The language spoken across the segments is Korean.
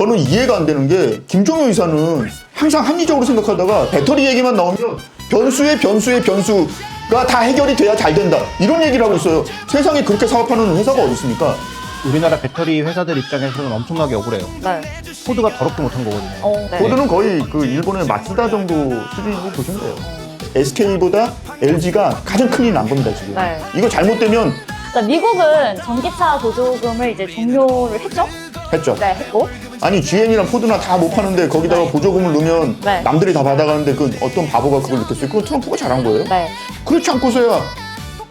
저는 이해가 안 되는 게 김종효 의사는 항상 합리적으로 생각하다가 배터리 얘기만 나오면 변수의 변수의 변수가 다 해결이 돼야 잘 된다 이런 얘기를 하고 있어요. 세상에 그렇게 사업하는 회사가 어디 있습니까? 우리나라 배터리 회사들 입장에서는 엄청나게 억울해요. 네. 포드가 더럽게 못한 거거든요. 어, 네. 포드는 거의 그 일본의 마츠다 정도 수준이라고 보시면 돼요. SK보다 LG가 가장 큰 일은 안 봅니다 지금. 네. 이거 잘못되면 자, 미국은 전기차 보조금을 이제 종료를 했죠? 했죠. 네, 했고. 아니 GM이랑 포드나 다 못 파는데 거기다가 네. 보조금을 넣으면 네. 남들이 다 받아가는데 그 어떤 바보가 그걸 느꼈어요. 그건 트럼프가 잘한 거예요. 네. 그렇지 않고서야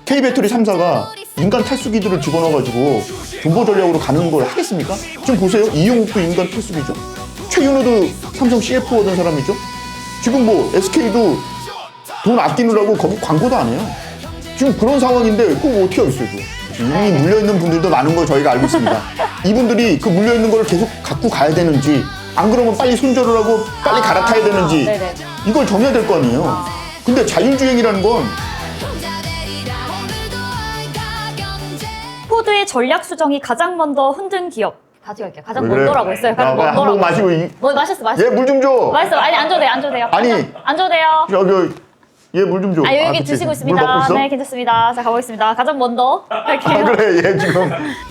K배터리 3사가 인간 탈수기들을 집어넣어가지고 존버 전략으로 가는 걸 하겠습니까? 지금 보세요. 이용욱도 인간 탈수기죠. 최윤호도 삼성 CFO 하던 사람이죠. 지금 뭐 SK도 돈 아끼느라고 거기 광고도 안 해요. 지금 그런 상황인데 그거 어떻게 하겠어요, 또. 이미 물려있는 분들도 많은 걸 저희가 알고 있습니다. 이분들이 그 물려 있는 걸 계속 갖고 가야 되는지 안 그러면 빨리 손절을 하고 빨리 갈아타야 되는지 네네. 이걸 정해야 될 거 아니에요. 근데 자율주행이라는 건 포드의 전략 수정이 가장 먼저 흔든 기업. 다시 갈게요. 가장 왜 그래? 먼저라고 했어요. 야, 가장 먼저라고. 한번 마시고 이- 뭐 마셨어, 마셨어. 얘 물 좀 줘. 맛있어. 아니 앉아도 돼요. 앉아도 돼요. 아니. 앉아도 돼요. 여기 얘 물 좀 줘. 아 여기 그치. 드시고 물 있습니다. 있어? 네, 괜찮습니다. 자 가보겠습니다. 가장 먼저. 아, 그래 얘 지금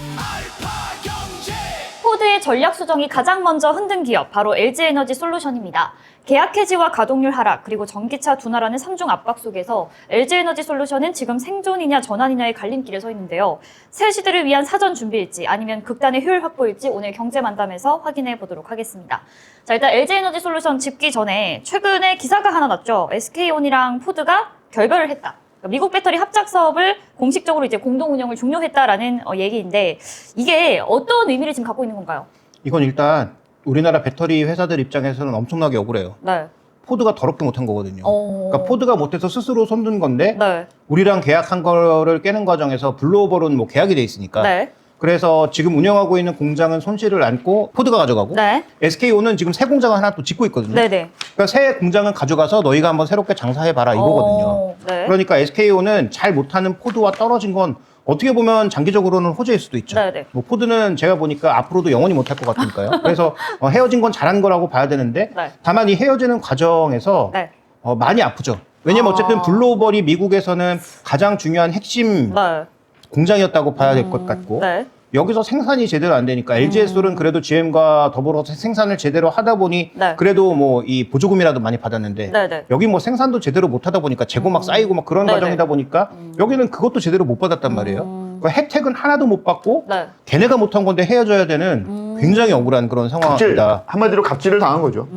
포드의 전략 수정이 가장 먼저 흔든 기업 바로 LG에너지 솔루션입니다. 계약 해지와 가동률 하락 그리고 전기차 둔화라는 삼중 압박 속에서 LG에너지 솔루션은 지금 생존이냐 전환이냐의 갈림길에 서 있는데요. 새 시대를 위한 사전 준비일지 아니면 극단의 효율 확보일지 오늘 경제 만담에서 확인해 보도록 하겠습니다. 자 일단 LG에너지 솔루션 집기 전에 최근에 기사가 하나 났죠. SK온이랑 포드가 결별을 했다. 미국 배터리 합작 사업을 공식적으로 이제 공동 운영을 종료했다라는 어, 얘기인데 이게 어떤 의미를 지금 갖고 있는 건가요? 이건 일단 우리나라 배터리 회사들 입장에서는 엄청나게 억울해요. 네. 포드가 더럽게 못한 거거든요. 어. 그러니까 포드가 못해서 스스로 손든 건데 네. 우리랑 계약한 거를 깨는 과정에서 블루오버는 뭐 계약이 돼 있으니까. 네. 그래서 지금 운영하고 있는 공장은 손실을 안고 포드가 가져가고 네. SKO는 지금 새 공장을 하나 또 짓고 있거든요. 네네. 그러니까 새 공장을 가져가서 너희가 한번 새롭게 장사해 봐라 이거거든요. 어, 네. 그러니까 SKO는 잘 못하는 포드와 떨어진 건 어떻게 보면 장기적으로는 호재일 수도 있죠. 네네. 뭐 포드는 제가 보니까 앞으로도 영원히 못할 것 같으니까요. 그래서 어, 헤어진 건 잘한 거라고 봐야 되는데 네. 다만 이 헤어지는 과정에서 네. 어, 많이 아프죠. 왜냐면 아. 어쨌든 블루오벌이 미국에서는 가장 중요한 핵심 네. 공장이었다고 봐야 될 것 같고 네. 여기서 생산이 제대로 안 되니까 LG에솔은 그래도 GM과 더불어서 생산을 제대로 하다 보니 네. 그래도 뭐 이 보조금이라도 많이 받았는데 네 네. 여기 뭐 생산도 제대로 못 하다 보니까 재고 막 쌓이고 막 그런 네네. 과정이다 보니까 여기는 그것도 제대로 못 받았단 말이에요. 그 혜택은 하나도 못 받고 네. 걔네가 못한 건데 헤어져야 되는 굉장히 억울한 그런 갑질 상황입니다. 한마디로 갑질을 당한 거죠.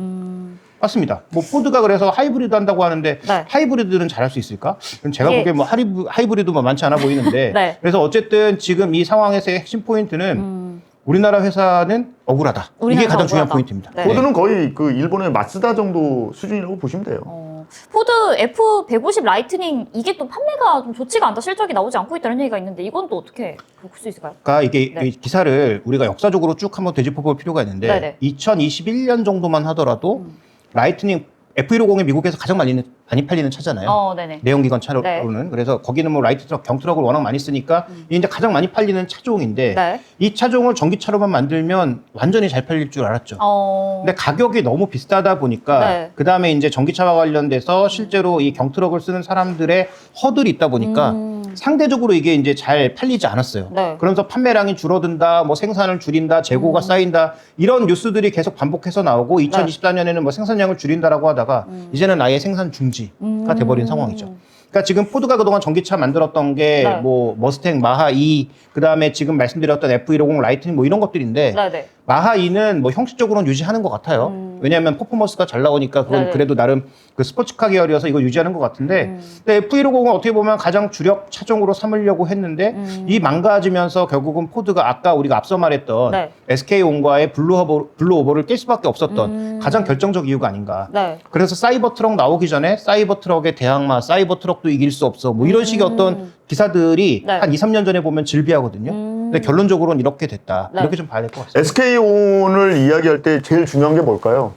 맞습니다. 뭐 포드가 그래서 하이브리드 한다고 하는데 네. 하이브리드는 잘할 수 있을까? 그럼 제가 이게- 보기엔 뭐 하이브, 하이브리드만 많지 않아 보이는데 네. 그래서 어쨌든 지금 이 상황에서의 핵심 포인트는 우리나라 회사는 억울하다. 이게 우리나라가 가장 중요한 억울하다. 포인트입니다. 네. 포드는 거의 그 일본의 마츠다 정도 수준이라고 보시면 돼요. 어, 포드 F150 라이트닝 이게 또 판매가 좀 좋지가 않다 실적이 나오지 않고 있다는 얘기가 있는데 이건 또 어떻게 볼 수 있을까요? 그러니까 이게 네. 이 기사를 우리가 역사적으로 쭉 한번 되짚어 볼 필요가 있는데 네네. 2021년 정도만 하더라도 라이트닝 F150이 미국에서 가장 많이, 많이 팔리는 차잖아요. 어, 네네. 내연기관 차로는 그래서 거기는 뭐 라이트 트럭, 경트 럭을 워낙 많이 쓰니까 이게 이제 가장 많이 팔리는 차종인데 네. 이 차종을 전기차로만 만들면 완전히 잘 팔릴 줄 알았죠. 어. 근데 가격이 너무 비싸다 보니까 네. 그 다음에 이제 전기차와 관련돼서 실제로 이 경트럭을 쓰는 사람들의 허들이 있다 보니까 음. 상대적으로 이게 이제 잘 팔리지 않았어요. 네. 그러면서 판매량이 줄어든다, 뭐 생산을 줄인다, 재고가 음. 쌓인다 이런 뉴스들이 계속 반복해서 나오고 2024년에는 뭐 생산량을 줄인다라고 하다가 이제는 아예 생산 중지 가 음. 돼버린 상황이죠. 그러니까 지금 포드가 그동안 전기차 만들었던 게 네. 뭐 머스탱 마하 2, 그 다음에 지금 말씀드렸던 F150 라이트닝 뭐 이런 것들인데 네 네. 마하 2는 뭐 형식적으로는 유지하는 것 같아요. 왜냐하면 퍼포먼스가 잘 나오니까 그건 음. 네네. 그래도 나름 그 스포츠카 계열이어서 이거 유지하는 것 같은데 음. 근데 F150은 어떻게 보면 가장 주력 차종으로 삼으려고 했는데 음. 이 망가지면서 결국은 포드가 아까 우리가 앞서 말했던 네. SK온과의 블루오버, 블루오버를 깰 수밖에 없었던 음. 가장 결정적 이유가 아닌가. 네. 그래서 사이버 트럭 나오기 전에 사이버 트럭의 대항마, 사이버 트럭도 이길 수 없어. 뭐 이런 식의 어떤 기사들이 음. 네. 한 2, 3년 전에 보면 질비하거든요. 음. 근데 결론적으로는 이렇게 됐다. 네. 이렇게 좀 봐야 될 것 같습니다. SK온을 이야기할 때 제일 중요한 게 뭘까요?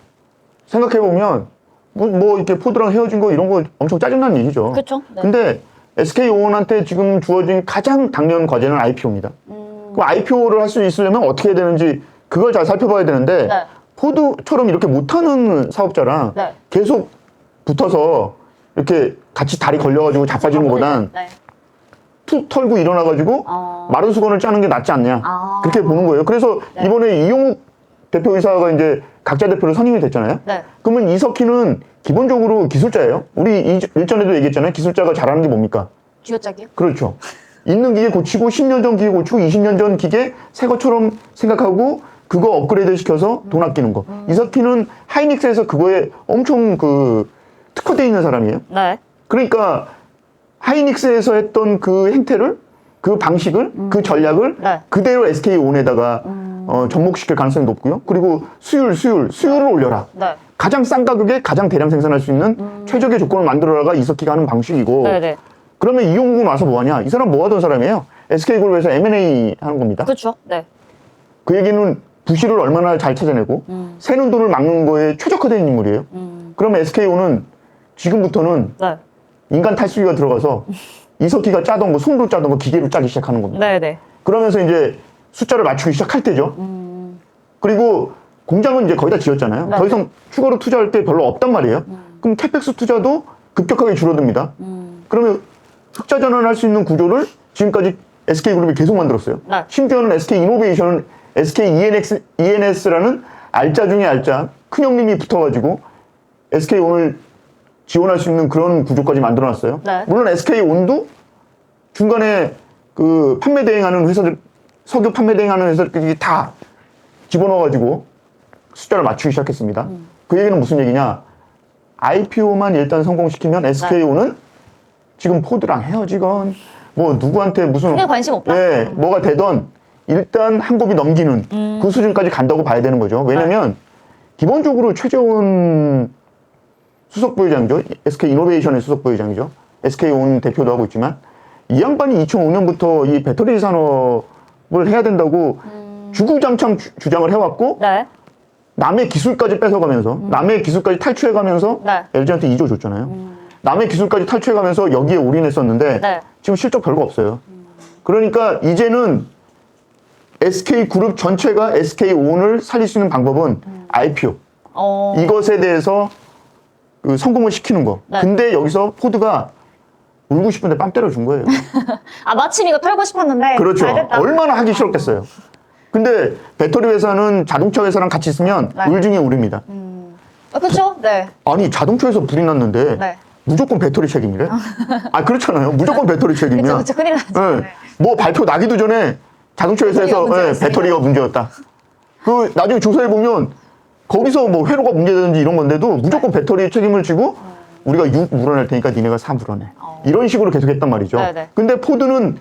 생각해 보면 뭐, 뭐 이렇게 포드랑 헤어진 거 이런 거 엄청 짜증나는 얘기죠. 그쵸. 네. 근데 SK온한테 지금 주어진 가장 당연 과제는 IPO입니다. 음. 그 IPO를 할 수 있으려면 어떻게 해야 되는지 그 그걸 잘 살펴봐야 되는데 네. 포드처럼 이렇게 못하는 사업자랑 네. 계속 붙어서 이렇게 같이 다리 걸려가지고 자빠지는 것보단 네. 툭 털고 일어나가지고 어. 마른 수건을 짜는 게 낫지 않냐 아. 그렇게 보는 거예요. 그래서 네. 이번에 이용욱 대표이사가 이제 각자 대표로 선임이 됐잖아요. 네. 그러면 이석희는 기본적으로 기술자예요. 우리 이- 일전에도 얘기했잖아요. 기술자가 잘하는 게 뭡니까? 쥐어짜기요? 그렇죠. 있는 기계 고치고 10년 전 기계 고치고 20년 전 기계 새 것처럼 생각하고 그거 업그레이드 시켜서 돈 아끼는 거. 이석희는 하이닉스에서 그거에 엄청 그 특화되어 있는 사람이에요. 네. 그러니까 하이닉스에서 했던 그 행태를 그 방식을 그 전략을 네. 그대로 SK 온에다가 어, 접목시킬 가능성이 높고요. 그리고 수율, 수율, 수율을 올려라. 네. 가장 싼 가격에 가장 대량 생산할 수 있는 최적의 조건을 만들어라가 이석희가 하는 방식이고 네, 네. 그러면 이용국은 와서 뭐하냐? 이 사람 뭐 하던 사람이에요? SK그룹에서 M&A 하는 겁니다. 그렇죠. 네. 그 얘기는 부실을 얼마나 잘 찾아내고 새는 돈을 막는 거에 최적화된 인물이에요. 그러면 SK오는 지금부터는 네. 인간 탈수기가 들어가서 이석기가 짜던 거, 손으로 짜던 거 기계로 짜기 시작하는 겁니다. 네, 네. 그러면서 이제 숫자를 맞추기 시작할 때죠. 그리고 공장은 이제 거의 다 지었잖아요. 네. 더 이상 추가로 투자할 때 별로 없단 말이에요. 그럼 캐펙스 투자도 급격하게 줄어듭니다. 그러면 흑자 전환할 수 있는 구조를 지금까지 SK그룹이 계속 만들었어요. 네. 심지어는 SK 이노베이션은 SK ENS라는 알짜 중에 알짜 큰 형님이 붙어가지고 SK 오늘 지원할 수 있는 그런 구조까지 만들어놨어요. 네. 물론 SK 온도 중간에 그 판매 대행하는 회사들 석유 판매 대행하는 회사들끼리 다 집어넣어가지고 숫자를 맞추기 시작했습니다. 그 얘기는 무슨 얘기냐? IPO만 일단 성공시키면 SKO는 지금 포드랑 헤어지건 뭐 누구한테 무슨 관심 없다? 예, 뭐가 되던 일단 한 곱이 넘기는 그 수준까지 간다고 봐야 되는 거죠. 왜냐면 기본적으로 최재원 수석 부회장이죠. SK 이노베이션의 수석 부회장이죠. SK 온 대표도 하고 있지만 이 양반이 2005년부터 이 배터리 산업을 해야 된다고 주구장창 주- 주장을 해왔고 네. 남의 기술까지 뺏어가면서 남의 기술까지 탈취해가면서 네. LG한테 2조 줬잖아요. 남의 기술까지 탈취해가면서 여기에 올인했었는데 네. 지금 실적 별거 없어요. 그러니까 이제는 SK 그룹 전체가 SK 온을 살릴 수 있는 방법은 IPO 어. 이것에 대해서 그 성공을 시키는 거. 네. 근데 여기서 포드가 울고 싶은데 뺨 때려준 거예요. 아, 마침 이거 털고 싶었는데. 그렇죠. 잘 됐다. 얼마나 하기 싫었겠어요. 근데 배터리 회사는 자동차 회사랑 같이 있으면 네. 울 중에 울입니다. 어, 그렇죠. 네. 아니 자동차에서 불이 났는데 네. 무조건 배터리 책임이래? 아 그렇잖아요. 무조건 배터리 책임이야. 그렇죠. 큰일 나죠. 예. 뭐 발표 나기도 전에 자동차 회사에서 배터리가 예, 문제였어요. 배터리가 문제였다. 그 나중에 조사해 보면 거기서 뭐 회로가 문제되는지 이런 건데도 무조건 배터리 책임을 지고 우리가 6 물어낼 테니까 니네가 4 물어내. 어. 이런 식으로 계속 했단 말이죠. 네네. 근데 포드는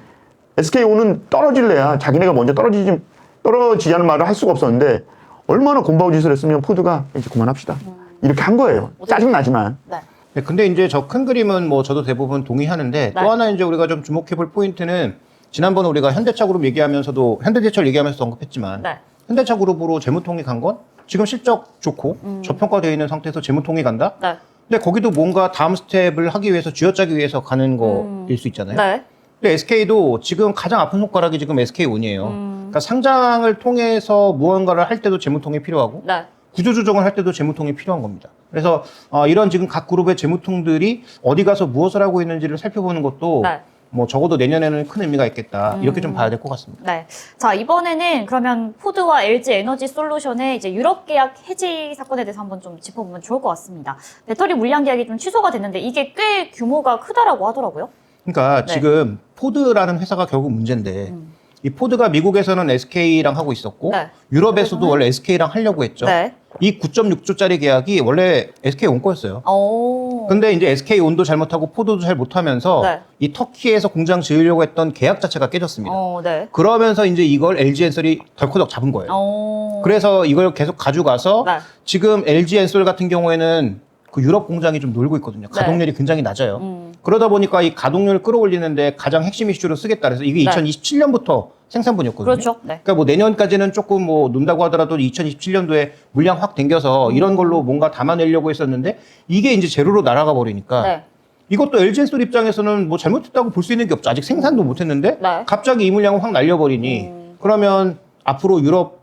SK오는 떨어질래야 자기네가 먼저 떨어지지 떨어지자는 말을 할 수가 없었는데 얼마나 곰바우 짓을 했으면 포드가 이제 그만합시다. 이렇게 한 거예요. 짜증 나지만. 네. 네, 근데 이제 저 큰 그림은 뭐 저도 대부분 동의하는데 네. 또 하나 이제 우리가 좀 주목해 볼 포인트는 지난번에 우리가 현대차 그룹 얘기하면서도 현대제철 얘기하면서도 언급했지만 네. 현대차 그룹으로 재무통이 간 건 지금 실적 좋고 음. 저평가되어 있는 상태에서 재무통이 간다? 네. 근데 거기도 뭔가 다음 스텝을 하기 위해서 쥐어짜기 위해서 가는 거일 수 있잖아요. 네. 근데 SK도 지금 가장 아픈 손가락이 지금 SK온이에요. 음. 그러니까 상장을 통해서 무언가를 할 때도 재무통이 필요하고 네. 구조조정을 할 때도 재무통이 필요한 겁니다. 그래서 어, 이런 지금 각 그룹의 재무통들이 어디 가서 무엇을 하고 있는지를 살펴보는 것도 네. 뭐 적어도 내년에는 큰 의미가 있겠다 이렇게 좀 봐야 될 것 같습니다. 네. 자, 이번에는 그러면 포드와 LG 에너지 솔루션의 이제 유럽 계약 해지 사건에 대해서 한번 좀 짚어보면 좋을 것 같습니다. 배터리 물량 계약이 좀 취소가 됐는데 이게 꽤 규모가 크다라고 하더라고요. 그러니까 네. 지금 포드라는 회사가 결국 문제인데 음. 이 포드가 미국에서는 SK랑 하고 있었고 네. 유럽에서도 원래 SK랑 하려고 했죠. 네. 이 9.6조짜리 계약이 원래 SK 온 거였어요. 오. 근데 이제 SK 온도 잘못하고 포도도 잘 못하면서 네. 이 터키에서 공장 지으려고 했던 계약 자체가 깨졌습니다. 어, 네. 그러면서 이제 이걸 LG 엔솔이 덜커덕 잡은 거예요. 어. 그래서 이걸 계속 가져가서 네. 지금 LG 엔솔 같은 경우에는 그 유럽 공장이 좀 놀고 있거든요. 가동률이 굉장히 낮아요. 네. 음. 그러다 보니까 이 가동률을 끌어올리는데 가장 핵심 이슈로 쓰겠다 그래서 이게 네. 2027년부터 생산분이었거든요. 그렇죠. 네. 그러니까 뭐 내년까지는 조금 뭐 논다고 하더라도 2027년도에 물량 확 땡겨서 음. 이런 걸로 뭔가 담아내려고 했었는데 이게 이제 제로로 날아가 버리니까 네. 이것도 LG 엔솔 입장에서는 뭐 잘못했다고 볼 수 있는 게 없죠. 아직 생산도 못 했는데 네. 갑자기 이 물량을 확 날려버리니 그러면 앞으로 유럽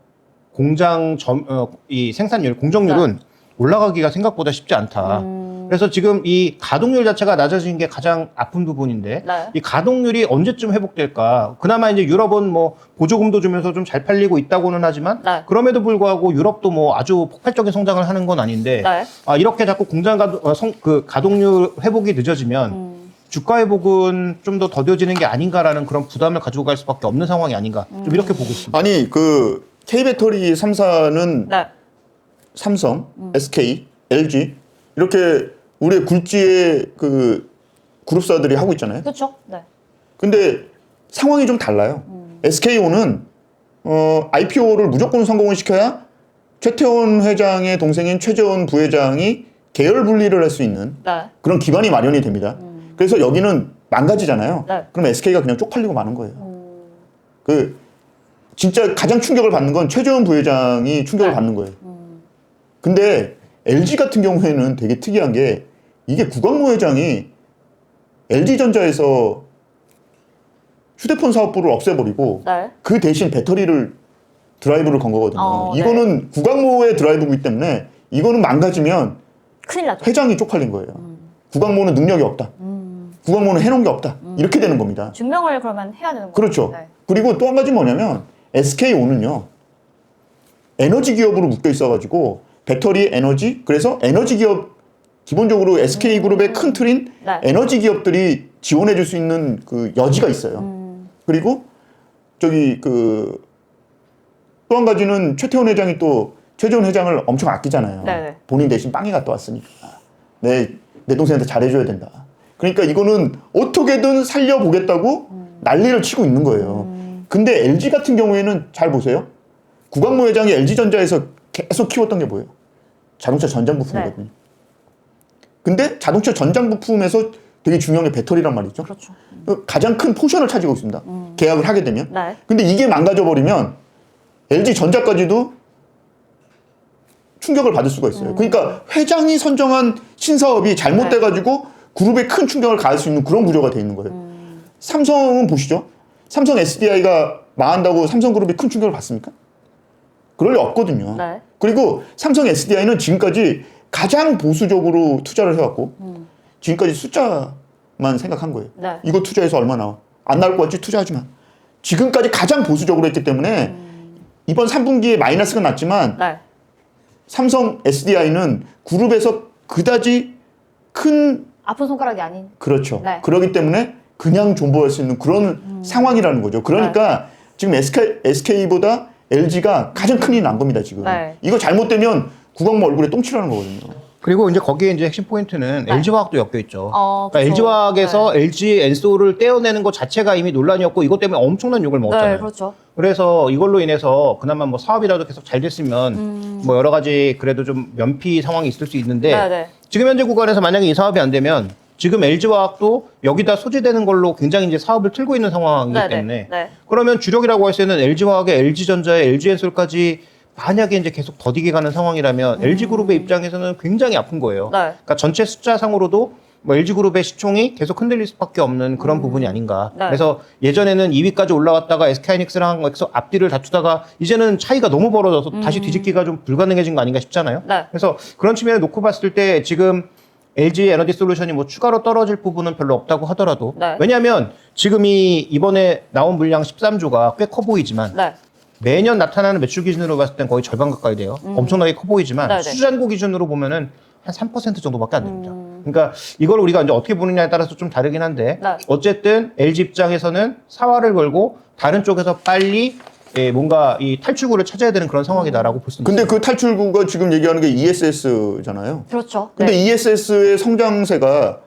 공장 점, 어, 이 생산율, 공정률은 올라가기가 생각보다 쉽지 않다. 음, 그래서 지금 이 가동률 자체가 낮아진 게 가장 아픈 부분인데 네. 이 가동률이 언제쯤 회복될까? 그나마 이제 유럽은 뭐 보조금도 주면서 좀 잘 팔리고 있다고는 하지만 네. 그럼에도 불구하고 유럽도 뭐 아주 폭발적인 성장을 하는 건 아닌데 네. 아, 이렇게 자꾸 공장 가동, 어, 성, 그 가동률 회복이 늦어지면 음, 주가 회복은 좀 더 더뎌지는 게 아닌가라는 그런 부담을 가지고 갈 수밖에 없는 상황이 아닌가 좀 이렇게 보고 있습니다. 아니 그 K배터리 3사는 네. 삼성, SK, LG 이렇게 우리의 굴지의 그 그룹사들이 하고 있잖아요. 그렇죠. 네. 근데 상황이 좀 달라요. SKO는 어, IPO를 무조건 성공을 시켜야 최태원 회장의 동생인 최재원 부회장이 계열 분리를 할 수 있는 네. 그런 기반이 마련이 됩니다. 그래서 여기는 망가지잖아요. 네. 그럼 SK가 그냥 쪽팔리고 마는 거예요. 음, 그 진짜 가장 충격을 받는 건 최재원 부회장이 충격을 네. 받는 거예요. 근데 LG 같은 경우에는 되게 특이한 게 이게 구광모 회장이 LG전자에서 휴대폰 사업부를 없애버리고 네. 그 대신 배터리를 드라이브를 건 거거든요. 어, 네. 이거는 구광모의 드라이브이기 때문에 이거는 망가지면 큰일 나죠. 회장이 쪽팔린 거예요. 구광모는 능력이 없다. 음, 구광모는 해놓은 게 없다. 이렇게 되는 겁니다. 증명을 그러면 해야 되는 거죠. 그렇죠. 네. 그리고 또 한 가지 뭐냐면 SK오는요 에너지 기업으로 묶여 있어가지고 배터리 에너지 그래서 에너지 기업 기본적으로 SK 그룹의 큰 틀인 네. 에너지 기업들이 지원해 줄 수 있는 그 여지가 있어요. 음, 그리고 저기 그 또 한 가지는 최태원 회장이 또 최재원 회장을 엄청 아끼잖아요. 네네. 본인 대신 빵이 갔다 왔으니까 내, 내 동생한테 잘해줘야 된다. 그러니까 이거는 어떻게든 살려보겠다고 난리를 치고 있는 거예요. 근데 LG 같은 경우에는 잘 보세요. 구광모 회장이 LG전자에서 계속 키웠던 게 뭐예요? 자동차 전장 부품이거든요. 근데 자동차 전장 부품에서 되게 중요한 게 배터리란 말이죠. 그렇죠. 가장 큰 포션을 차지고 있습니다. 계약을 하게 되면. 네. 근데 이게 망가져 버리면 LG 전자까지도 충격을 받을 수가 있어요. 그러니까 회장이 선정한 신사업이 잘못돼 가지고 그룹에 큰 충격을 가할 수 있는 그런 구조가 돼 있는 거예요. 삼성은 보시죠. 삼성 SDI가 망한다고 삼성그룹이 큰 충격을 받습니까? 그럴 리 없거든요. 네. 그리고 삼성 SDI는 지금까지 가장 보수적으로 투자를 해왔고 지금까지 숫자만 생각한 거예요. 네. 이거 투자해서 얼마 나와? 안 나올 것 같지? 투자하지 마. 지금까지 가장 보수적으로 했기 때문에 이번 3분기에 마이너스가 났지만 네. 삼성 SDI는 그룹에서 그다지 큰 아픈 손가락이 아닌. 그렇죠. 네. 그러기 때문에 그냥 존버할 수 있는 그런 상황이라는 거죠. 그러니까 지금 SK, SK보다 LG가 가장 큰 일이 난 겁니다, 지금. 네. 이거 잘못되면 구광모 얼굴에 똥칠하는 거거든요. 그리고 이제 거기에 이제 핵심 포인트는 네. LG화학도 엮여 있죠. 어, 그러니까. LG화학에서 LG 엔소를 떼어내는 것 자체가 이미 논란이었고 이것 때문에 엄청난 욕을 먹었잖아요. 네, 그렇죠. 그래서 이걸로 인해서 그나마 뭐 사업이라도 계속 잘 됐으면 음. 뭐 여러 가지 그래도 좀 면피 상황이 있을 수 있는데 네, 네. 지금 현재 구간에서 만약에 이 사업이 안 되면 지금 LG화학도 여기다 소재되는 걸로 굉장히 이제 사업을 틀고 있는 상황이기 네, 네. 때문에 네. 그러면 주력이라고 할 수 있는 LG화학의 LG전자의 LG엔솔까지 만약에 이제 계속 더디게 가는 상황이라면 LG그룹의 입장에서는 굉장히 아픈 거예요. 음. 네. 그러니까 전체 숫자상으로도 뭐 LG그룹의 시총이 계속 흔들릴 수밖에 없는 그런 부분이 아닌가. 네. 그래서 예전에는 2위까지 올라갔다가 SK하이닉스랑 계속 앞뒤를 다투다가 이제는 차이가 너무 벌어져서 다시 뒤집기가 좀 불가능해진 거 아닌가 싶잖아요. 음. 네. 그래서 그런 측면을 놓고 봤을 때 지금 LG 에너지 솔루션이 뭐 추가로 떨어질 부분은 별로 없다고 하더라도 네. 왜냐하면 지금 이 이번에 나온 물량 13조가 꽤 커 보이지만 네. 매년 나타나는 매출 기준으로 봤을 땐 거의 절반 가까이 돼요. 엄청나게 커 보이지만 네네. 수잔고 기준으로 보면은 한 3% 정도밖에 안 됩니다. 음. 그러니까 이걸 우리가 이제 어떻게 보느냐에 따라서 좀 다르긴 한데 네. 어쨌든 LG 입장에서는 사활을 걸고 다른 쪽에서 빨리 예, 뭔가 이 탈출구를 찾아야 되는 그런 상황이다라고 볼 수 있습니다. 근데 그 탈출구가 지금 얘기하는 게 ESS잖아요. 그렇죠. 근데 네. ESS의 성장세가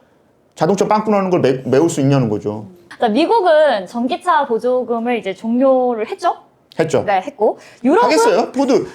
자동차 빵꾸 나는 걸 매, 메울 수 있냐는 거죠. 자, 미국은 전기차 보조금을 이제 종료를 했죠. 했죠. 네, 했고 유럽은 하겠어요? 포드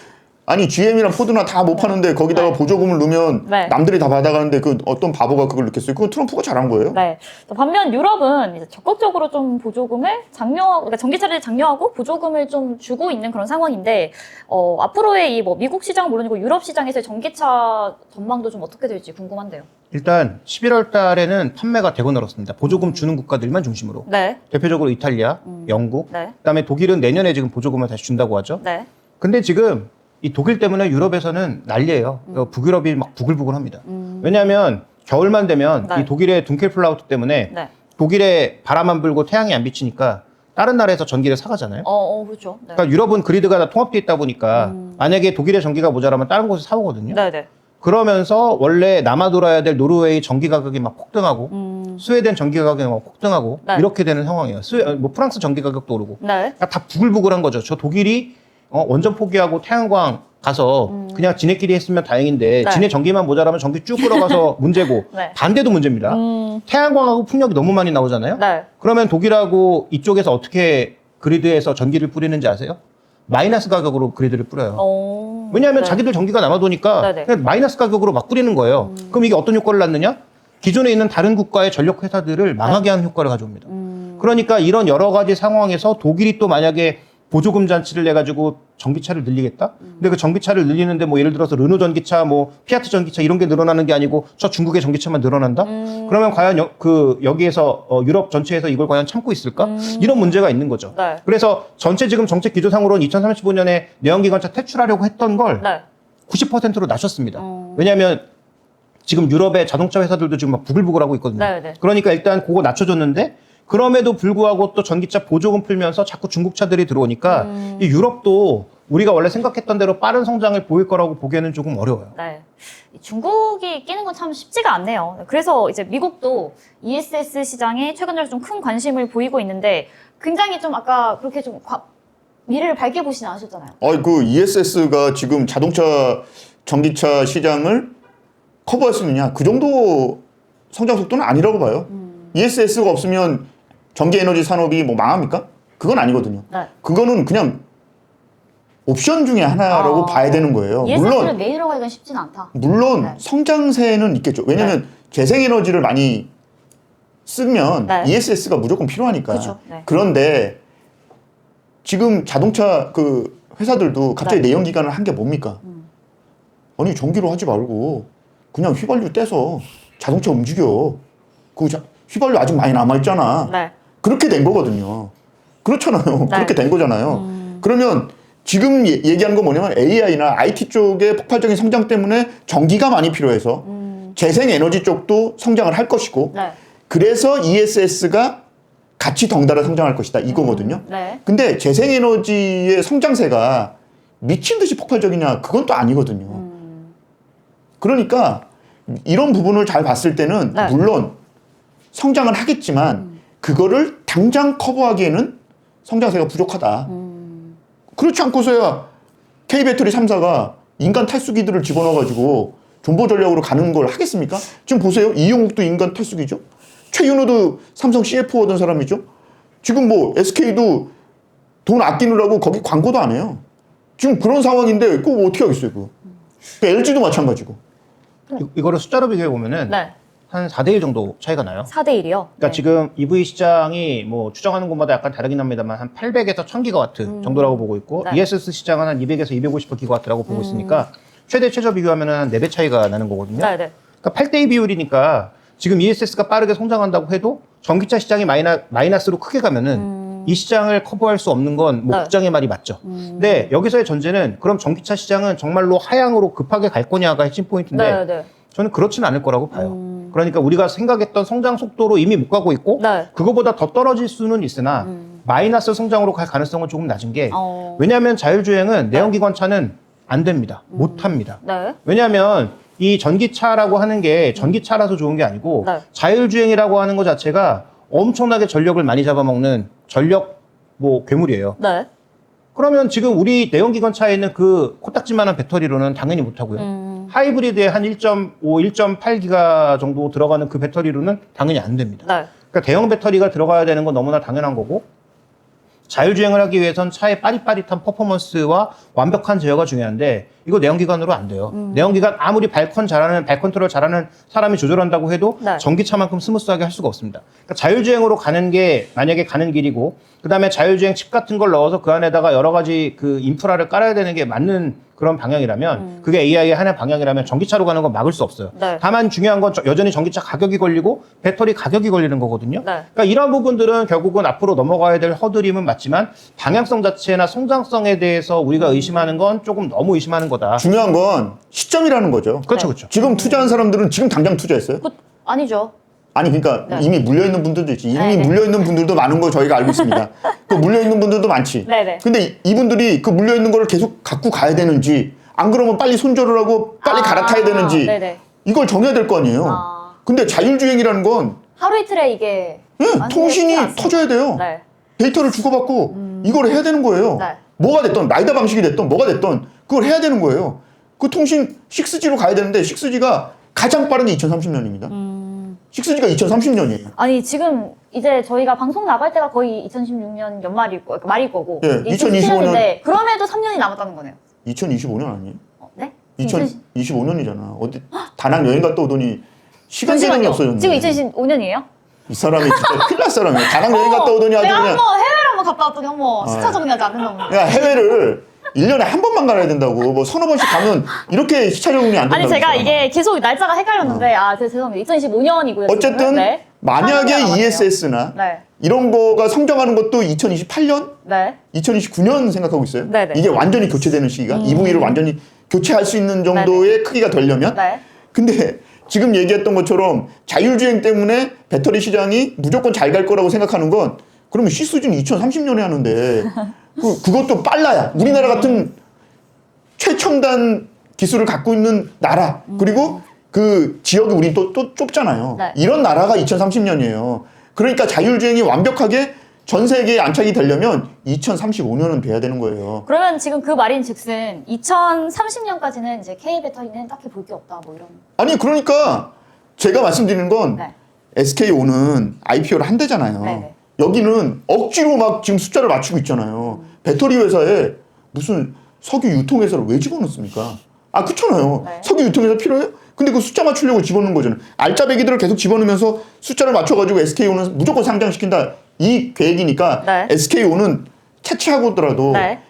아니 GM이랑 포드나 다 못 파는데 거기다가 네. 보조금을 넣으면 네. 남들이 다 받아가는데 그 어떤 바보가 그걸 넣겠어요? 그건 트럼프가 잘한 거예요. 네. 자, 반면 유럽은 이제 적극적으로 좀 보조금을 장려하고, 그러니까 전기차를 장려하고 보조금을 좀 주고 있는 그런 상황인데, 어, 앞으로의 이 뭐 미국 시장 물론이고 유럽 시장에서의 전기차 전망도 좀 어떻게 될지 궁금한데요. 일단 11월 달에는 판매가 대거 늘었습니다. 보조금 주는 국가들만 중심으로. 네. 대표적으로 이탈리아, 음. 영국, 네. 그다음에 독일은 내년에 지금 보조금을 다시 준다고 하죠. 네. 근데 지금 이 독일 때문에 유럽에서는 난리예요. 음. 어, 북유럽이 막 부글부글합니다. 왜냐하면 겨울만 되면 네. 이 독일의 둔켈플라우트 때문에 네. 독일에 바람 안 불고 태양이 안 비치니까 다른 나라에서 전기를 사가잖아요. 어, 어 그렇죠. 네. 그러니까 유럽은 그리드가 다 통합되어 있다 보니까 만약에 독일의 전기가 모자라면 다른 곳에서 사오거든요. 네, 네. 그러면서 원래 남아 돌아야 될 노르웨이 전기 가격이 막 폭등하고 음. 스웨덴 전기 가격이 막 폭등하고 네. 이렇게 되는 상황이에요. 스웨, 뭐 프랑스 전기 가격도 오르고 네. 그러니까 다 부글부글한 거죠. 저 독일이 어, 원전 포기하고 태양광 가서 그냥 지네끼리 했으면 다행인데 음. 네. 지네 전기만 모자라면 전기 쭉 끌어가서 문제고 네. 반대도 문제입니다. 음. 태양광하고 풍력이 너무 많이 나오잖아요. 네. 그러면 독일하고 이쪽에서 어떻게 그리드에서 전기를 뿌리는지 아세요? 마이너스 가격으로 그리드를 뿌려요. 어. 왜냐하면 네. 자기들 전기가 남아도니까 네네. 음. 그냥 마이너스 가격으로 막 뿌리는 거예요. 그럼 이게 어떤 효과를 낳느냐? 기존에 있는 다른 국가의 전력 회사들을 망하게 하는 효과를 가져옵니다. 네. 음. 그러니까 이런 여러 가지 상황에서 독일이 또 만약에 보조금 잔치를 내 가지고 전기차를 늘리겠다. 음. 근데 그 전기차를 늘리는데 뭐 예를 들어서 르노 전기차, 뭐 피아트 전기차 이런 게 늘어나는 게 아니고 저 중국의 전기차만 늘어난다. 음. 그러면 과연 여, 그 여기에서 어, 유럽 전체에서 이걸 과연 참고 있을까? 이런 문제가 있는 거죠. 음. 네. 그래서 전체 지금 정책 기조상으로는 2035년에 내연기관차 퇴출하려고 했던 걸 네. 90%로 낮췄습니다. 음. 왜냐하면 지금 유럽의 자동차 회사들도 지금 막 부글부글 하고 있거든요. 네, 네. 그러니까 일단 그거 낮춰줬는데 그럼에도 불구하고 또 전기차 보조금 풀면서 자꾸 중국 차들이 들어오니까 음. 이 유럽도 우리가 원래 생각했던 대로 빠른 성장을 보일 거라고 보기에는 조금 어려워요. 네. 이 중국이 끼는 건 참 쉽지가 않네요. 그래서 이제 미국도 ESS 시장에 최근 들어 좀 큰 관심을 보이고 있는데 굉장히 좀 아까 그렇게 좀 과- 미래를 밝게 보시지 않으셨잖아요. 아, 그 ESS가 지금 자동차 전기차 시장을 커버할 수 있느냐? 그 정도 성장 속도는 아니라고 봐요. ESS가 없으면 전기 에너지 산업이 뭐 망합니까? 그건 아니거든요. 네. 그거는 그냥 옵션 중에 하나라고 아. 봐야 되는 거예요. ESS를 물론 메인으로 하기가 쉽지는 않다. 물론 네. 성장세는 있겠죠. 왜냐하면 재생에너지를 많이 쓰면 네. ESS가 무조건 필요하니까. 그쵸, 네. 그런데 지금 자동차 그 회사들도 갑자기 네. 음. 내연 기관을 한 게 뭡니까? 아니 전기로 하지 말고 그냥 휘발유 떼서 자동차 움직여. 그 자- 휘발유 아직 많이 남아 있잖아. 네. 그렇게 된 거거든요. 그렇잖아요. 네. 그렇게 된 거잖아요. 음. 그러면 지금 얘- 얘기하는 건 뭐냐면 AI나 IT 쪽의 폭발적인 성장 때문에 전기가 많이 필요해서 재생 에너지 쪽도 성장을 할 것이고 음. 네. 그래서 ESS가 같이 덩달아 성장할 것이다 이거거든요. 네. 근데 재생 에너지의 성장세가 미친 듯이 폭발적이냐 그건 또 아니거든요. 음. 그러니까 이런 부분을 잘 봤을 때는 네. 물론 성장은 하겠지만 그거를 당장 커버하기에는 성장세가 부족하다. 음. 그렇지 않고서야 K배터리 3사가 인간 탈수기들을 집어넣어가지고 존버 전략으로 가는 걸 하겠습니까? 지금 보세요. 이용욱도 인간 탈수기죠. 최윤호도 삼성 CFO 하던 사람이죠. 지금 뭐 SK도 돈 아끼느라고 거기 광고도 안 해요. 지금 그런 상황인데 그거 뭐 어떻게 하겠어요, 그거. 그 LG도 마찬가지고. 이- 이거를 숫자로 비교해 보면은 네. 한 4대 1 정도 차이가 나요. 4대 1이요. 그러니까 지금 EV 시장이 뭐 추정하는 곳마다 약간 다르긴 합니다만 한 800에서 1000기가와트 정도라고 보고 있고 네. ESS 시장은 한 200에서 250 기가와트라고 보고 있으니까 최대 최저 비교하면 한 4배 차이가 나는 거거든요. 네, 네. 그러니까 8대 2 비율이니까 지금 ESS가 빠르게 성장한다고 해도 전기차 시장이 마이나, 마이너스로 크게 가면은 이 시장을 커버할 수 없는 건뭐 네. 국장의 말이 맞죠. 근데 여기서의 전제는 그럼 전기차 시장은 정말로 하향으로 급하게 갈 거냐가 핵심 포인트인데 네, 네. 저는 그렇지는 않을 거라고 봐요. 그러니까 우리가 생각했던 성장 속도로 이미 못 가고 있고 네. 그거보다 더 떨어질 수는 있으나 마이너스 성장으로 갈 가능성은 조금 낮은 게 어. 왜냐하면 자율주행은 내연기관차는 안 됩니다. 못 합니다. 네. 왜냐하면 이 전기차라고 하는 게 전기차라서 좋은 게 아니고 네. 자율주행이라고 하는 것 자체가 엄청나게 전력을 많이 잡아먹는 전력 뭐 괴물이에요. 네. 그러면 지금 우리 내연기관 차에 있는 그 코딱지만한 배터리로는 당연히 못 하고요. 음. 하이브리드에 한 1.5, 1.8기가 정도 들어가는 그 배터리로는 당연히 안 됩니다. 네. 그러니까 대형 배터리가 들어가야 되는 건 너무나 당연한 거고 자율주행을 하기 위해선 차의 빠릿빠릿한 퍼포먼스와 완벽한 제어가 중요한데 이거 내연기관으로 안 돼요. 음. 내연기관 아무리 발컨 잘하는 발 컨트롤 잘하는 사람이 조절한다고 해도 네. 전기차만큼 스무스하게 할 수가 없습니다. 그러니까 자율주행으로 가는 게 만약에 가는 길이고 그다음에 자율주행 칩 같은 걸 넣어서 그 안에다가 여러 가지 그 인프라를 깔아야 되는 게 맞는 그런 방향이라면 그게 AI의 하나의 방향이라면 전기차로 가는 건 막을 수 없어요. 음. 네. 다만 중요한 건 저- 여전히 전기차 가격이 걸리고 배터리 가격이 걸리는 거거든요. 네. 그러니까 이런 부분들은 결국은 앞으로 넘어가야 될 허들임은 맞지만 방향성 자체나 성장성에 대해서 우리가 의심 의심하는 건 조금 너무 의심하는 거다. 중요한 건 시점이라는 거죠. 그렇죠, 네. 그렇죠. 지금 투자한 사람들은 지금 당장 투자했어요? 그, 아니죠. 아니 그러니까 네. 이미 물려 있는 분들도 있지. 이미 네, 네. 물려 있는 분들도 많은 거 저희가 알고 있습니다. 그 물려 있는 분들도 많지. 네, 네. 근데 이- 이분들이 그 물려 있는 거를 계속 갖고 가야 되는지 안 그러면 빨리 손절을 하고 빨리 아, 갈아타야 되는지 네네. 이걸 정해야 될 거 아니에요. 아. 근데 자율주행이라는 건 하루 이틀에 이게 예, 통신이 않습니다. 터져야 돼요. 네. 데이터를 주고받고 이걸 해야 되는 거예요. 네. 뭐가 됐던 라이더 방식이 됐던 뭐가 됐던 그걸 해야 되는 거예요. 그 통신 6G로 가야 되는데 6G가 가장 빠른 게 2030년입니다. 음. 6G가 2030년이에요. 아니 지금 이제 저희가 방송 나갈 때가 거의 2016년 연말일 거 말일 거고 예, 2017년인데 2025년 그럼에도 3년이 남았다는 거네요. 2025년 아니에요? 어, 네? 2025년이잖아. 어디 다낭 여행 갔다 오더니 시간 개념이 없어졌네. 지금 2025년이에요? 이 사람이 진짜 큰일 났 사람이야. 다낭 여행 갔다 오더니 아주 그냥 한번 한번 갔다 왔더니 한번 시차 아. 정리하지 않는 놈. 야, 해외를 1년에 한 번만 가야 된다고. 뭐 서너 번씩 가면 이렇게 시차 적응이 안 된다고. 아니 제가. 이게 계속 날짜가 헷갈렸는데 아 제- 죄송합니다. 2025년이고요. 어쨌든 네. 만약에. ESS나 네. 이런 거가 성장하는 것도 2028년, 네. 2029년 생각하고 있어요. 네네. 음. 이게 완전히 교체되는 시기가 EV를 완전히 교체할 수 있는 정도의 크기가 되려면. 네. 근데 지금 얘기했던 것처럼 자율주행 때문에 배터리 시장이 무조건 잘 갈 거라고 생각하는 건 그러면 시수준 2030년에 하는데 그, 그것도 빨라야 우리나라 같은 최첨단 기술을 갖고 있는 나라 그리고 그 지역이 우리 또, 또 좁잖아요. 네. 이런 나라가 2030년이에요. 그러니까 자율주행이 완벽하게 전 세계에 안착이 되려면 2035년은 돼야 되는 거예요. 그러면 지금 그 말인 즉슨 2030년까지는 이제 K 배터리는 딱히 볼 게 없다 뭐 이런. 아니 그러니까 제가 말씀드리는 건 네. SK오는 IPO를 한대잖아요. 네 네. 여기는 억지로 막 지금 숫자를 맞추고 있잖아요. 배터리 회사에 무슨 석유 유통회사를 왜 집어넣습니까? 아, 그렇잖아요. 네. 석유 유통회사 필요해요? 근데 그 숫자 맞추려고 집어넣는 거잖아요. 알짜배기들을 계속 집어넣으면서 숫자를 맞춰가지고 SK오는 무조건 상장시킨다. 이 계획이니까 네. SK오는 차치하고더라도 네.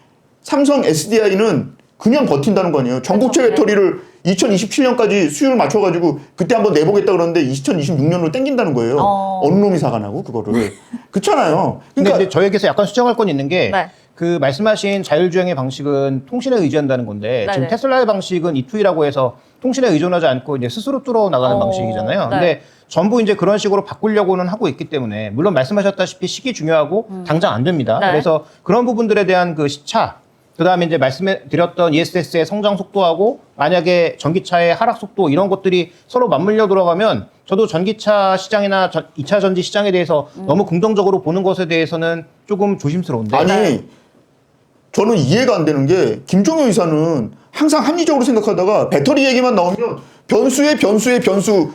삼성 SDI는 그냥 버틴다는 거 아니에요. 전고체 그렇죠. 배터리를 2027년까지 수율을 맞춰가지고 그때 한번 내보겠다 그러는데 2026년으로 땡긴다는 거예요. 어. 어. 느 놈이 사가나고 그거를. 그렇잖아요. 근데, 그러니까 근데 저에게서 약간 수정할 건 있는 게 네. 그 말씀하신 자율주행의 방식은 통신에 의지한다는 건데 네네. 지금 테슬라의 방식은 E2이라고 해서 통신에 의존하지 않고 이제 스스로 뚫어 나가는 어, 방식이잖아요. 네. 근데 전부 이제 그런 식으로 바꾸려고는 하고 있기 때문에 물론 말씀하셨다시피 시기 중요하고 당장 안 됩니다. 네. 그래서 그런 부분들에 대한 그 시차 그다음에 이제 말씀해 드렸던 ESS의 성장 속도하고 만약에 전기차의 하락 속도 이런 것들이 서로 맞물려 들어가면 저도 전기차 시장이나 전, 2차 전지 시장에 대해서 너무 긍정적으로 보는 것에 대해서는 조금 조심스러운데. 아니 저는 이해가 안 되는 게 김종효 이사는 항상 합리적으로 생각하다가 배터리 얘기만 나오면 변수의 변수의 변수가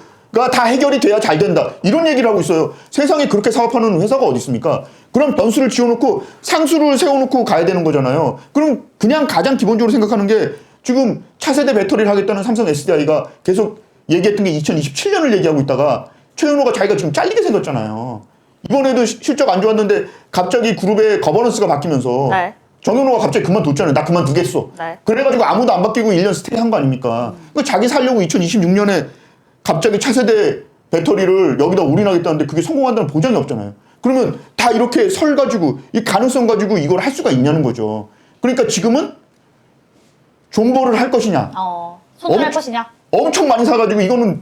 다 해결이 돼야 잘 된다 이런 얘기를 하고 있어요. 세상에 그렇게 사업하는 회사가 어디 있습니까? 그럼 변수를 지어놓고 상수를 세워놓고 가야 되는 거잖아요. 그럼 그냥 가장 기본적으로 생각하는 게 지금 차세대 배터리를 하겠다는 삼성 SDI가 계속 얘기했던 게 2027년을 얘기하고 있다가 최현호가 자기가 지금 잘리게 생겼잖아요. 이번에도 시- 실적 안 좋았는데 갑자기 그룹의 거버넌스가 바뀌면서 네. 정현호가 갑자기 그만뒀잖아요. 나 그만두겠어. 네. 그래가지고 아무도 안 바뀌고 1년 스테이 한 거 아닙니까? 그 자기 살려고 2026년에 갑자기 차세대 배터리를 여기다 올인하겠다는데 그게 성공한다는 보장이 없잖아요. 그러면 다 이렇게 설 가지고 이 가능성 가지고 이걸 할 수가 있냐는 거죠. 그러니까 지금은 존버를 할 것이냐, 어. 손절할 엄청- 것이냐? 엄청 많이 사가지고 이거는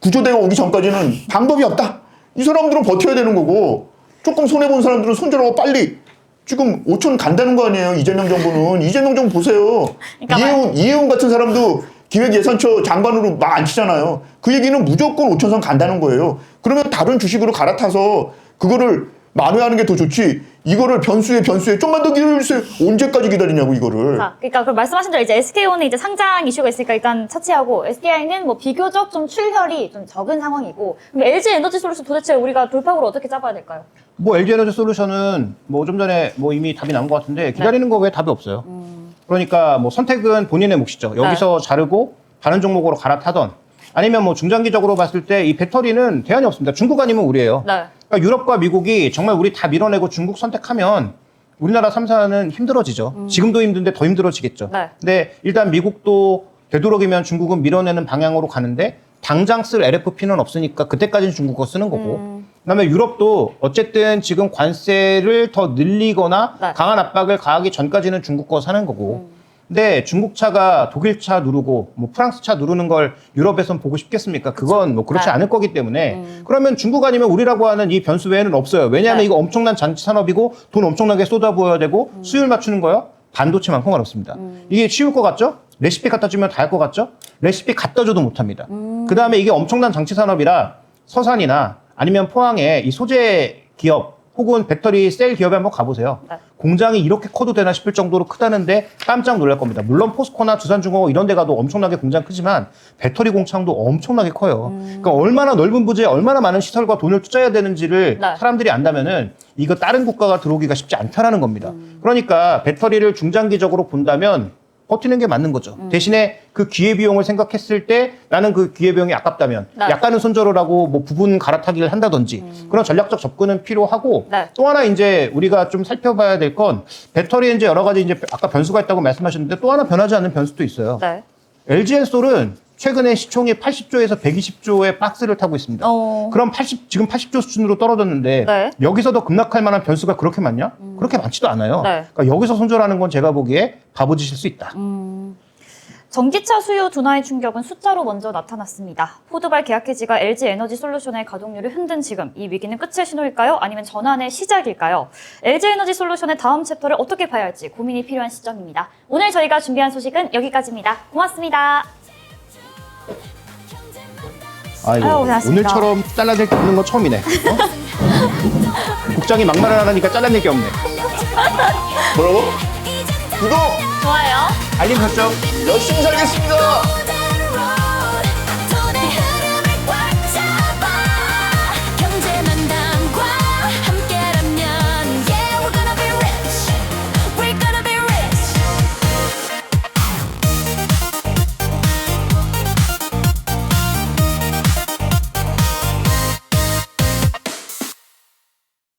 구조대가 오기 전까지는 방법이 없다. 이 사람들은 버텨야 되는 거고 조금 손해 본 사람들은 손절하고 빨리 지금 5천 간다는 거 아니에요 이재명 정부는 이재명 정부 보세요. 그러니까 이해운 이해운 같은 사람도 기획예산처 장관으로 막안 치잖아요. 그 얘기는 무조건 5천선 간다는 거예요. 그러면 다른 주식으로 갈아타서 그거를 만회하는 게 더 좋지. 이거를 변수에 변수에 좀만 더 기다려주세요. 언제까지 기다리냐고 이거를. 자, 그러니까 그 말씀하신 대로 이제 SKO는 이제 상장 이슈가 있으니까 일단 차치하고 SDI는 뭐 비교적 좀 출혈이 좀 적은 상황이고 그럼 LG 에너지 솔루션 도대체 우리가 돌파구를 어떻게 잡아야 될까요? 뭐 LG 에너지 솔루션은 뭐 좀 전에 뭐 이미 답이 나온 것 네. 같은데 기다리는 거 외에 답이 없어요. 음. 그러니까 뭐 선택은 본인의 몫이죠. 여기서 네. 자르고 다른 종목으로 갈아타던 아니면 뭐 중장기적으로 봤을 때 이 배터리는 대안이 없습니다. 중국 아니면 우리예요. 네. 그러니까 유럽과 미국이 정말 우리 다 밀어내고 중국 선택하면 우리나라 3사는 힘들어지죠. 지금도 힘든데 더 힘들어지겠죠. 음. 네. 근데 일단 미국도 되도록이면 중국은 밀어내는 방향으로 가는데 당장 쓸 LFP는 없으니까 그때까지는 중국 거 쓰는 거고. 음. 그다음에 유럽도 어쨌든 지금 관세를 더 늘리거나 네. 강한 압박을 가하기 전까지는 중국 거 사는 거고. 근데 중국 차가 독일 차 누르고 뭐 프랑스 차 누르는 걸 유럽에선 보고 싶겠습니까? 그건 뭐 그렇지 네. 않을 거기 때문에 그러면 중국 아니면 우리라고 하는 이 변수 외에는 없어요. 왜냐하면 네. 이거 엄청난 장치 산업이고 돈 엄청나게 쏟아부어야 되고 수율 맞추는 거요. 반도체만큼 어렵습니다. 이게 쉬울 것 같죠? 레시피 갖다 주면 다 할 것 같죠? 레시피 갖다 줘도 못합니다. 그 다음에 이게 엄청난 장치 산업이라 서산이나 아니면 포항에 이 소재 기업 혹은 배터리 셀 기업에 한번 가보세요. 네. 공장이 이렇게 커도 되나 싶을 정도로 크다는데 깜짝 놀랄 겁니다. 물론 포스코나 두산중공업 이런 데 가도 엄청나게 공장 크지만 배터리 공창도 엄청나게 커요. 그러니까 얼마나 넓은 부지에 얼마나 많은 시설과 돈을 투자해야 되는지를 네. 사람들이 안다면은 이거 다른 국가가 들어오기가 쉽지 않다라는 겁니다. 그러니까 배터리를 중장기적으로 본다면 버티는 게 맞는 거죠. 대신에 그 기회비용을 생각했을 때 나는 그 기회비용이 아깝다면 네. 약간은 손절을 하고 뭐 부분 갈아타기를 한다든지 그런 전략적 접근은 필요하고 네. 또 하나 이제 우리가 좀 살펴봐야 될 건 배터리에 이제 여러 가지 이제 아까 변수가 있다고 말씀하셨는데 또 하나 변하지 않는 변수도 있어요. 네. LG엔솔은 최근에 시총이 80조에서 120조의 박스를 타고 있습니다. 어. 그럼 80 지금 80조 수준으로 떨어졌는데 네. 여기서 더 급락할 만한 변수가 그렇게 많냐? 그렇게 많지도 않아요. 네. 그러니까 여기서 손절하는 건 제가 보기에 바보짓일 수 있다. 전기차 수요 둔화의 충격은 숫자로 먼저 나타났습니다. 포드발 계약 해지가 LG 에너지 솔루션의 가동률을 흔든 지금 이 위기는 끝의 신호일까요? 아니면 전환의 시작일까요? LG 에너지 솔루션의 다음 챕터를 어떻게 봐야 할지 고민이 필요한 시점입니다. 오늘 저희가 준비한 소식은 여기까지입니다. 고맙습니다. 아이고 아유, 고생하셨습니다. 오늘처럼 잘라낼 게 없는 건 처음이네. 어? 국장이 막말을 하니까 잘라낼 게 없네. 뭐라고? 구독! 좋아요. 알림 설정. 열심히 살겠습니다!